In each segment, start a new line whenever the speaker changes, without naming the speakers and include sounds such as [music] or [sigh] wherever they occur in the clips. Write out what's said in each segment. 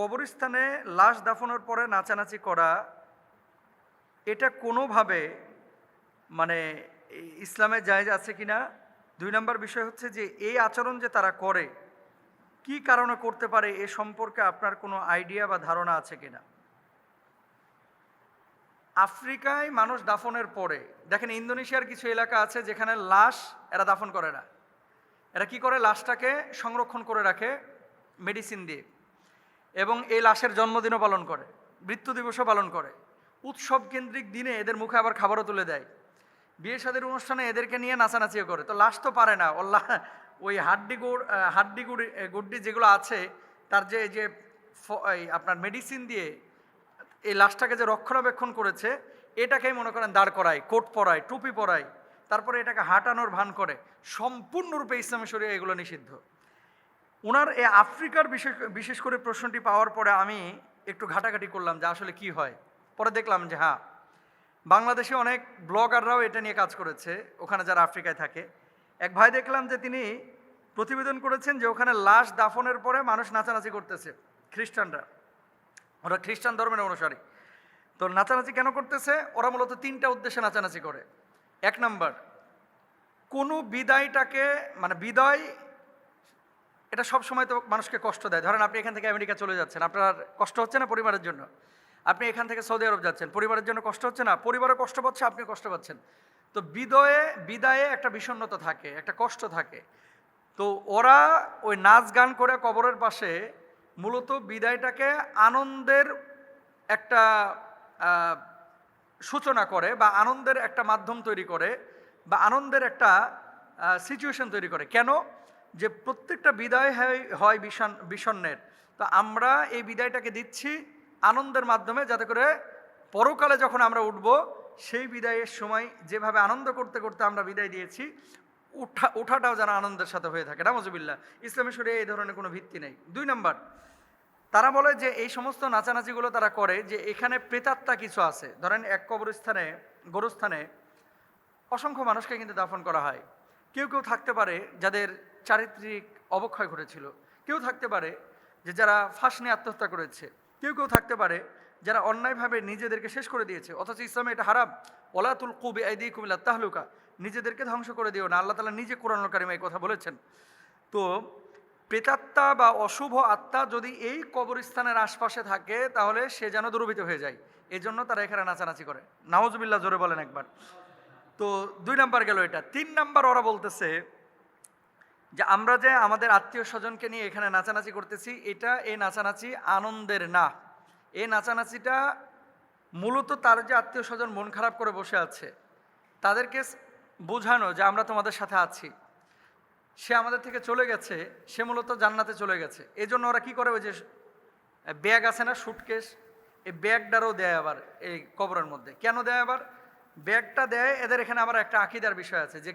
কবরস্থানে লাশ দাফনের পরে নাচানাচি করা, এটা কোনোভাবে মানে ইসলামে জায়েজ আছে কি না দুই নম্বর বিষয় হচ্ছে যে, এই আচরণ যে তারা করে, কি কারণে করতে পারে এ সম্পর্কে আপনার কোনো আইডিয়া বা ধারণা আছে কিনা? আফ্রিকায় মানুষ দাফনের পরে, দেখেন ইন্দোনেশিয়ার কিছু এলাকা আছে যেখানে লাশ এরা দাফন করে না। এরা কি করে? লাশটাকে সংরক্ষণ করে রাখে, মেডিসিন দিয়ে। এবং এই লাশের জন্মদিনও পালন করে, মৃত্যু দিবসও পালন করে। উৎসব কেন্দ্রিক দিনে এদের মুখে আবার খাবারও তুলে দেয়। বিয়ে সাদের অনুষ্ঠানে এদেরকে নিয়ে নাচানাচিও করে। তো লাশ তো পারে না। ওল্লা ওই হাড্ডি গুড় হাড্ডি গুড়ি গুড্ডি যেগুলো আছে, তার যে যে আপনার মেডিসিন দিয়ে এই লাশটাকে যে রক্ষণাবেক্ষণ করেছে, এটাকেই মনে করেন দাঁড় করায়, কোট পরায়, টুপি পরায়। তারপরে এটাকে হাঁটানোর ভান করে। সম্পূর্ণরূপে ইসলামী শরীরে এগুলো নিষিদ্ধ। ওনার এই আফ্রিকার বিশেষ বিশেষ করে প্রশ্নটি পাওয়ার পরে আমি একটু ঘাটাঘাটি করলাম যে আসলে কি হয়। পরে দেখলাম যে হ্যাঁ বাংলাদেশে অনেক ব্লগাররাও এটা নিয়ে কাজ করেছে, ওখানে যারা আফ্রিকায় থাকে। এক ভাই দেখলাম যে তিনি প্রতিবেদন করেছেন যে ওখানে লাশ দাফনের পরে মানুষ নাচানাচি করতেছে, খ্রিস্টানরা। ওরা খ্রিস্টান ধর্মের অনুসারী। তো নাচানাচি কেন করতেছে? ওরা মূলত তিনটা উদ্দেশ্যে নাচানাচি করে। এক নাম্বার, কোনো বিদায়টাকে মানে বিদায় এটা সব সময় তো মানুষকে কষ্ট দেয়। ধরেন আপনি এখান থেকে আমেরিকা চলে যাচ্ছেন, আপনার কষ্ট হচ্ছে না পরিবারের জন্য? আপনি এখান থেকে সৌদি আরব যাচ্ছেন, পরিবারের জন্য কষ্ট হচ্ছে না? পরিবারও কষ্ট পাচ্ছে আপনি কষ্ট পাচ্ছেন। তো বিদয়ে, বিদায়ে একটা বিষণ্ণতা থাকে, একটা কষ্ট থাকে। তো ওরা ওই নাচ গান করে কবরের পাশে মূলত বিদায়টাকে আনন্দের একটা সূচনা করে বা আনন্দের একটা মাধ্যম তৈরি করে বা আনন্দের একটা সিচুয়েশন তৈরি করে। কেন? যে প্রত্যেকটা বিদায় হয় বিষণ, বিষণ্ণের। তো আমরা এই বিদায়টাকে দিচ্ছি আনন্দের মাধ্যমে, যাতে করে পরকালে যখন আমরা উঠব, সেই বিদায়ের সময় যেভাবে আনন্দ করতে করতে আমরা বিদায় দিয়েছি, উঠা ওঠাটাও যেন আনন্দের সাথে হয়ে থাকে। নামজুবিল্লাহ ইসলামী শরীরে এই ধরনের কোনো ভিত্তি নেই। দুই নম্বর, তারা বলে যে এই সমস্ত নাচানাচিগুলো তারা করে যে এখানে প্রেতাত্মা কিছু আছে। ধরেন এক কবরস্থানে, গোরস্থানে অসংখ্য মানুষকে কিন্তু দাফন করা হয়। কেউ কেউ থাকতে পারে যাদের চারিত্রিক অবক্ষয় ঘটেছিল। কেউ থাকতে পারে যে যারা ফাঁস নিয়ে আত্মহত্যা করেছে। কেউ কেউ থাকতে পারে যারা অন্যায়ভাবে নিজেদেরকে শেষ করে দিয়েছে। অথচ ইসলামে এটা হারাম। ওলাতুল কুবি আইদি কুমিল্লা তাহলুকা। নিজেদেরকে ধ্বংস করে দিও না। আল্লাহ তালা নিজে কোরআন কারিমে এই কথা বলেছেন। তো প্রেতাত্মা বা অশুভ আত্মা যদি এই কবরস্থানের আশপাশে থাকে, তাহলে সে যেন দুর্বৃত হয়ে যায়। এই জন্য তারা এখানে নাচানাচি করে। নাওজবিল্লা জোরে বলেন একবার। তো দুই নাম্বার গেল এটা। তিন নাম্বার ওরা বলতেছে যে আমরা যে আমাদের আত্মীয় স্বজনকে নিয়ে এখানে নাচানাচি করতেছি, এটা এই নাচানাচি আনন্দের না। এই নাচানাচিটা মূলত তার যে আত্মীয় স্বজন মন খারাপ করে বসে আছে, তাদেরকে বোঝানো যে আমরা তোমাদের সাথে আছি। সে আমাদের থেকে চলে গেছে, সে মূলত জান্নাতে চলে গেছে। এই জন্য ওরা কী করে ওই যে ব্যাগ আছে না সুটকেস এই ব্যাগটারও দেয় আবার এই কবরের মধ্যে। কেন দেয় আবার? ব্যাগটা দেয়, এদের এখানে আবার একটা আকিদার বিষয় আছে যে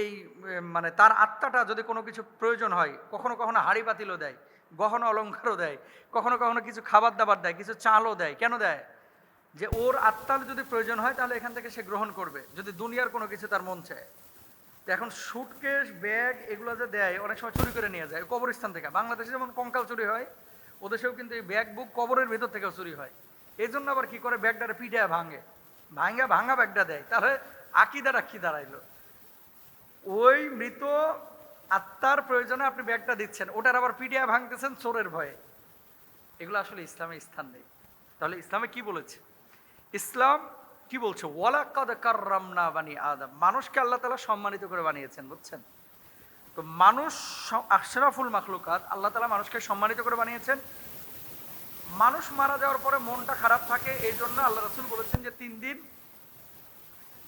এই মানে তার আত্মাটা যদি কোনো কিছু প্রয়োজন হয়, কখনো কখনো হাড়ি পাতিলও দেয়, গহনা অলঙ্কারও দেয়, কখনো কখনো কিছু খাবার দাবার দেয়, কিছু চালও দেয়। কেন দেয়? যে ওর আত্মার যদি প্রয়োজন হয়, তাহলে এখান থেকে সে গ্রহণ করবে, যদি দুনিয়ার কোনো কিছু তার মন চায়। তো এখন সুটকেস ব্যাগ এগুলো যে দেয়, অনেক সময় চুরি করে নিয়ে যায়, কবরস্থান থেকে। বাংলাদেশে যেমন কঙ্কাল চুরি হয়, ওদেশেও কিন্তু এই ব্যাগ বুক কবরের ভেতর থেকেও চুরি হয়। এই জন্য আবার কি করে ব্যাগটারে পিঠায় ভাঙে? ভাঙ্গা ভাঙা ব্যাগটা দেয়। তাহলে আকিদার আকি দাঁড়াইলো? ওই মৃত আত্মার প্রয়োজনে আপনি ব্যাগটা দিচ্ছেন, ওটার আবার পিডিয়া ভাঙতেছেন চোরের ভয়ে। এগুলো আসলে ইসলামে স্থান নেই। তাহলে ইসলামে কি বলেছে? ইসলাম কি বলছে? ওয়ালাকাদ কাররামনা বানি আদম। মানুষকে আল্লাহ তাআলা সম্মানিত করে বানিয়েছেন, বুঝছেন? তো মানুষ আশরাফুল মাখলুকাত আল্লাহ তালা মানুষকে সম্মানিত করে বানিয়েছেন। মানুষ মারা যাওয়ার পরে মনটা খারাপ থাকে, এই জন্য আল্লাহ রাসূল বলেছেন যে তিন দিন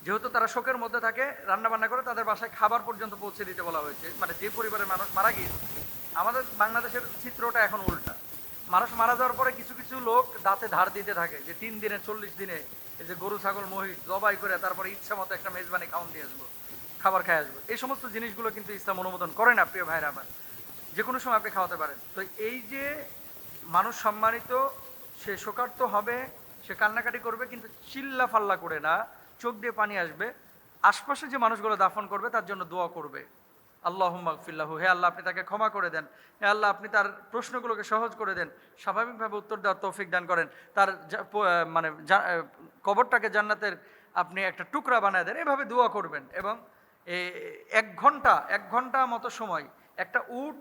যেহেতু তারা শোকের মধ্যে থাকে রান্না বান্না করে তাদের বাসায় খাবার পর্যন্ত পৌঁছে দিতে বলা হয়েছে। মানে যে পরিবারের মানুষ মারা গিয়েছে, আমাদের বাংলাদেশের চিত্রটা এখন উল্টা। মানুষ মারা যাওয়ার পরে কিছু কিছু লোক দাঁতে ধার দিতে থাকে যে তিন দিনে, চল্লিশ দিনে এই যে গরু, ছাগল, মহিষ জবাই করে তারপরে ইচ্ছা মতো একটা মেজবানি খাওয়ান দিয়ে আসব, খাবার খাই আসব। এই সমস্ত জিনিসগুলো কিন্তু ইসলাম অনুমোদন করে না, প্রিয় ভাইরা আমার। যে কোনো সময় আপনি খাওয়াতে পারেন। তো এই যে মানুষ সম্মানিত, সে শোকার্ত হবে, সে কান্নাকাটি করবে, কিন্তু চিল্লা ফাল্লা করে না। চোখ দিয়ে পানি আসবে, আশপাশে যে মানুষগুলো দাফন করবে, তার জন্য দোয়া করবে। আল্লাহ মাকফিল্লাহু হে আল্লাহ, আপনি তাকে ক্ষমা করে দেন। হে আল্লাহ, আপনি তার প্রশ্নগুলোকে সহজ করে দেন। স্বাভাবিকভাবে উত্তর দেওয়ার তৌফিক দান করেন। তার মানে কবরটাকে জান্নাতের আপনি একটা টুকরা বানায় দেন। এভাবে দোয়া করবেন এবং এক ঘণ্টা এক ঘণ্টা মতো সময়, একটা উট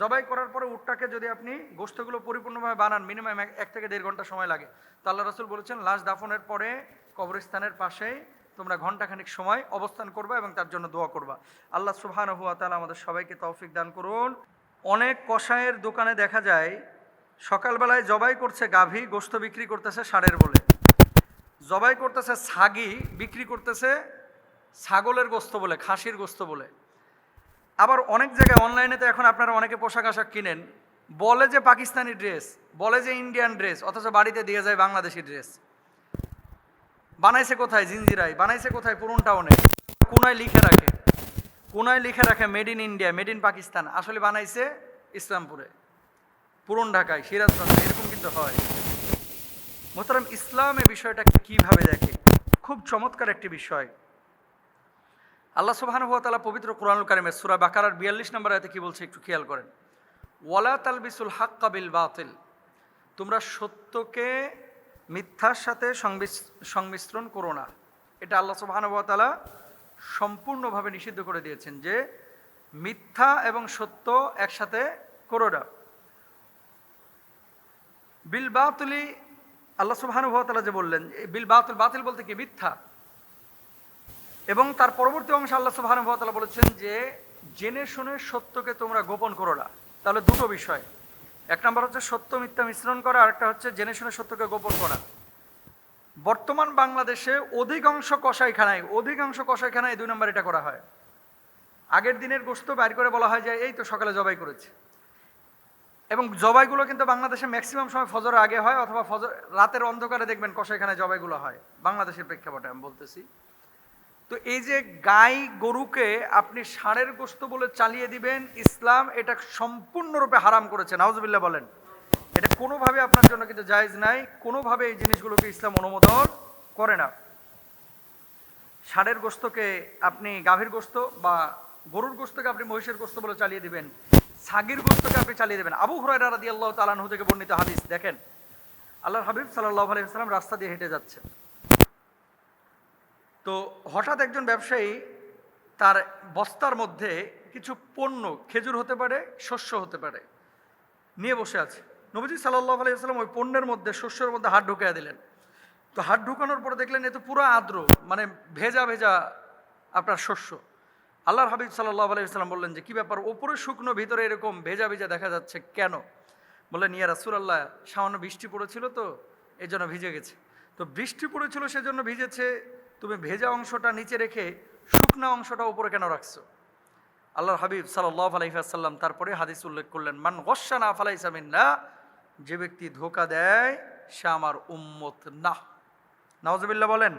জবাই করার পরে উটটাকে যদি আপনি গোস্তগুলো পরিপূর্ণভাবে বানান, মিনিমাম এক থেকে দেড় ঘণ্টা সময় লাগে। তো আল্লাহ রসুল বলেছেন, লাশ দাফনের পরে কবরস্থানের পাশেই তোমরা ঘন্টাখানিক সময় অবস্থান করবা এবং তার জন্য দোয়া করবা। আল্লাহ সুবহান হুয়া তালা আমাদের সবাইকে তৌফিক দান করুন। অনেক কষায়ের দোকানে দেখা যায়, সকালবেলায় জবাই করছে গাভী, গোস্ত বিক্রি করতেছে ষাঁড়ের বলে। জবাই করতেছে ছাগি, বিক্রি করতেছে ছাগলের গোস্ত বলে, খাসির গোস্ত বলে। আবার অনেক জায়গায় অনলাইনে তো এখন আপনারা অনেকে পোশাক আশাক কিনেন। বলে যে পাকিস্তানি ড্রেস, বলে যে ইন্ডিয়ান ড্রেস, অথচ বাড়িতে দিয়ে যায় বাংলাদেশি ড্রেস। বানাইছে কোথায় জিঞ্জিরাই বানাইছে কোথায়? পুরন টাউনে কোনায় লিখে রাখে। কোনায় লিখে রাখে made in India made in Pakistan আসলে বানাইছে ইসলামপুরে। পুরন ঢাকায়, সিরাজগঞ্জে, এরকম কিন্তু হয়। মোহতারাম, ইসলাম এই বিষয়টাকে কীভাবে দেখে? খুব চমৎকার একটি বিষয়। আল্লাহ সুবহানাহু ওয়া তাআলা পবিত্র কোরআনুল কারিমের সূরা বাকারার 42 নম্বর আয়াতে কি বলছে একটু খেয়াল করেন। ওয়ালা তালবিসুল হাক্কা বিল বাতিল। তোমরা সত্যকে মিথ্যার সাথে সংমিশ্রণ করো না। এটা আল্লাহ সুবহানাহু ওয়া সম্পূর্ণভাবে নিষিদ্ধ করে দিয়েছেন যে মিথ্যা এবং সত্য একসাথে করো না। বিল বাতুলি, আল্লাহ সুবহানাহু ওয়া যে বললেন বিল বাতুল, বাতিল বলতে কি? মিথ্যা। এবং তার পরবর্তী অংশে আল্লাহ সুবহানাহু ওয়া বলেছেন যে, জেনে শুনে সত্যকে তোমরা গোপন করো না। তাহলে দুটো বিষয়। এক নম্বর হচ্ছে সত্য, মিথ্যা মিশ্রণ করা, আরেকটা হচ্ছে জেনে শুনে সত্যকে গোপন করা। বর্তমান বাংলাদেশে অধিকাংশ কষাইখানায় অধিকাংশ কসাইখানায় দুই নম্বর এটা করা হয়। আগের দিনের গোস্ত বাইর করে বলা হয় যে, এই তো সকালে জবাই করেছে। এবং জবাইগুলো কিন্তু বাংলাদেশে ম্যাক্সিমাম সময় ফজর আগে হয়, অথবা ফজর রাতের অন্ধকারে দেখবেন কসাইখানায় জবাইগুলো হয়। বাংলাদেশের প্রেক্ষাপটে আমি বলতেছি। তো এই যে গাই গরুকে আপনি ষাঁড়ের গোস্ত বলে চালিয়ে দিবেন, ইসলাম এটা সম্পূর্ণরূপে হারাম করেছে নাউজবিল্লাহ বলেন। এটা কোনোভাবে আপনার জন্য কিন্তু জায়েজ নাই, কোনোভাবে এই জিনিসগুলোকে ইসলাম অনুমোদন করে না। ষাঁড়ের গোস্তকে আপনি গাভীর গোস্ত বা গরুর গোস্তকে আপনি মহিষের গোস্ত বলে চালিয়ে দিবেন, ছাগির গোস্তকে আপনি চালিয়ে দেবেন। আবু হুরায়রা রাদিয়াল্লাহু তাআলা আনহু থেকে বর্ণিত হাদিস, দেখেন। আল্লাহর হাবিব আলাইহি ওয়াসাল্লাম রাস্তা দিয়ে হেঁটে যাচ্ছে তো হঠাৎ একজন ব্যবসায়ী তার বস্তার মধ্যে কিছু পণ্য, খেজুর হতে পারে, শস্য হতে পারে, নিয়ে বসে আছে। নবীজি সাল্লাহ আলাইসাল্লাম ওই পণ্যের মধ্যে, শস্যের মধ্যে হাত ঢুকিয়ে দিলেন। তো হাত ঢুকানোর পরে দেখলেন এ তো পুরো আর্দ্র মানে ভেজা ভেজা আপনার শস্য। আল্লাহর হাবিব সাল্লাহ আলাইসাল্লাম বললেন যে, কী ব্যাপার? ওপরে শুকনো, ভিতরে এরকম ভেজা ভেজা দেখা যাচ্ছে কেন? বললেন, ইয়া রাসুলাল্লাহ, সামান্য বৃষ্টি পড়েছিল তো এই জন্য ভিজে গেছে। তো বৃষ্টি পড়েছিল সেজন্য ভিজেছে তুমি ভেজা অংশটা নিচে রেখে শুকনা অংশটা উপরে কেন রাখছো? আল্লাহর হাবিব সাল্লাহ আলাইসাল্লাম তারপরে হাদিস উল্লেখ করলেন, মান গসানা ফালাইসামিন্না যে ব্যক্তি ধোকা দেয়, সে আমার উম্মত না। নওয়াজবিল্লা বলেন।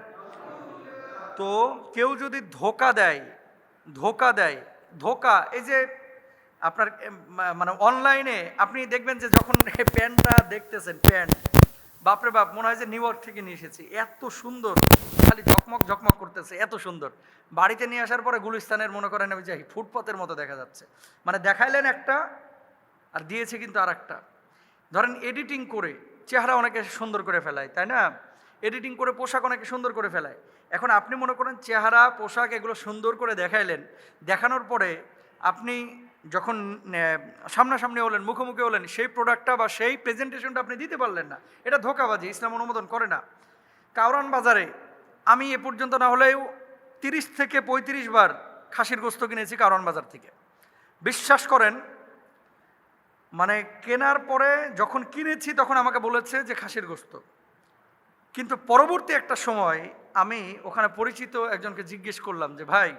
তো কেউ যদি ধোকা দেয় ধোকা দেয়, ধোকা, এই যে আপনার মানে অনলাইনে আপনি দেখবেন যে যখন [laughs] প্যান্টটা দেখতেছেন, প্যান্ট, বাপরে বাপ, মনে হয় যে নিউ ইয়র্ক থেকে নিয়ে এসেছি, এত সুন্দর। খালি ঝকমক ঝকমক করতেছে, এত সুন্দর। বাড়িতে নিয়ে আসার পরে গুলিস্তানের মনে করেন, আমি যাই ফুটপথের মতো দেখা যাচ্ছে। মানে দেখাইলেন একটা, আর দিয়েছে কিন্তু আর একটা ধরেন এডিটিং করে চেহারা অনেকে সুন্দর করে ফেলায়, তাই না? এডিটিং করে পোশাক অনেকে সুন্দর করে ফেলায়। এখন আপনি মনে করেন চেহারা, পোশাক এগুলো সুন্দর করে দেখাইলেন, দেখানোর পরে আপনি যখন সামনাসামনি হলেন, মুখোমুখি হলেন, সেই প্রোডাক্টটা বা সেই প্রেজেন্টেশনটা আপনি দিতে পারলেন না। এটা ধোকাবাজি, ইসলাম অনুমোদন করে না। কাউরান বাজারে আমি এ পর্যন্ত না হলেও তিরিশ থেকে পঁয়ত্রিশ বার খাসির গোস্ত কিনেছি কাউরান বাজার থেকে। বিশ্বাস করেন মানে কেনার পরে যখন কিনেছি তখন আমাকে বলেছে যে খাসির গোস্ত। কিন্তু পরবর্তী একটা সময় আমি ওখানে পরিচিত একজনকে জিজ্ঞেস করলাম যে, ভাই,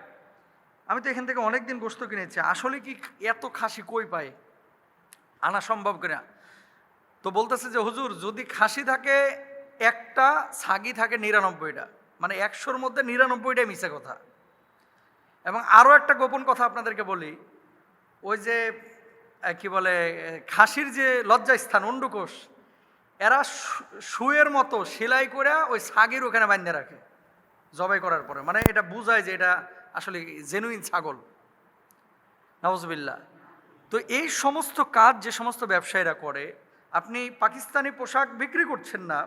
আমি তো এখান থেকে অনেক দিন গোস্ত কিনেছি, আসলে কি এত খাসি কই পাই? আনা সম্ভব কিনা? তো বলতেছে যে, হুজুর, যদি খাসি থাকে, একটা ছাগি থাকে নিরানব্বইটা। মানে একশোর মধ্যে নিরানব্বইটাই মিশে কথা। এবং আরও একটা গোপন কথা আপনাদেরকে বলি, ওই যে কি বলে খাসির যে লজ্জাস্থান, অন্ডুকোষ, এরা শুয়ের মতো সেলাই করে ওই ছাগির ওখানে বাঁধে রাখে, জবাই করার পরে। মানে এটা বোঝায় যে এটা আসলে জেনুইন ছাগল। নওয়াজবিল্লা তো এই সমস্ত কাজ যে সমস্ত ব্যবসায়ীরা করে, আপনি পাকিস্তানি পোশাক বিক্রি করছেন না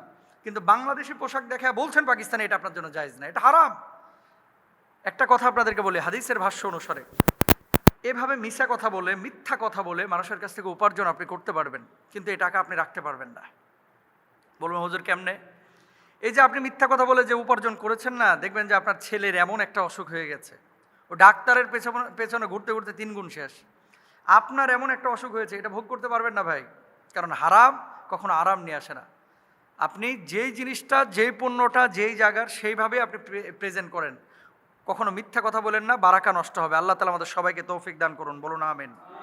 কিন্তু বাংলাদেশি পোশাক দেখা বলছেন পাকিস্তানে, এটা আপনার জন্য জায়েজ না, এটা হারাম। একটা কথা আপনাদেরকে বলি, হাদিসের ভাষ্য অনুসারে, এভাবে মিশা কথা বলে, মিথ্যা কথা বলে মানুষের কাছ থেকে উপার্জন আপনি করতে পারবেন, কিন্তু এই টাকা আপনি রাখতে পারবেন না। বলবেন, হুজুর, কেমনে? এই যে আপনি মিথ্যা কথা বলে যে উপার্জন করেছেন না, দেখবেন যে আপনার ছেলের এমন একটা অসুখ হয়ে গেছে। ও ডাক্তারের পেছনে পেছনে ঘুরতে ঘুরতে তিন গুণ শেষ। আপনার এমন একটা অসুখ হয়েছে, এটা ভোগ করতে পারবেন না ভাই, কারণ হারাম, কখনো আরাম নিয়ে আসে না। আপনি যেই জিনিসটা, যেই পণ্যটা, যেই জায়গার, সেইভাবে আপনি প্রেজেন্ট করেন। কখনো মিথ্যা কথা বলেন না, বারাকা নষ্ট হবে। আল্লাহ তালা আমাদের সবাইকে তৌফিক দান করুন। বলুন, আমিন।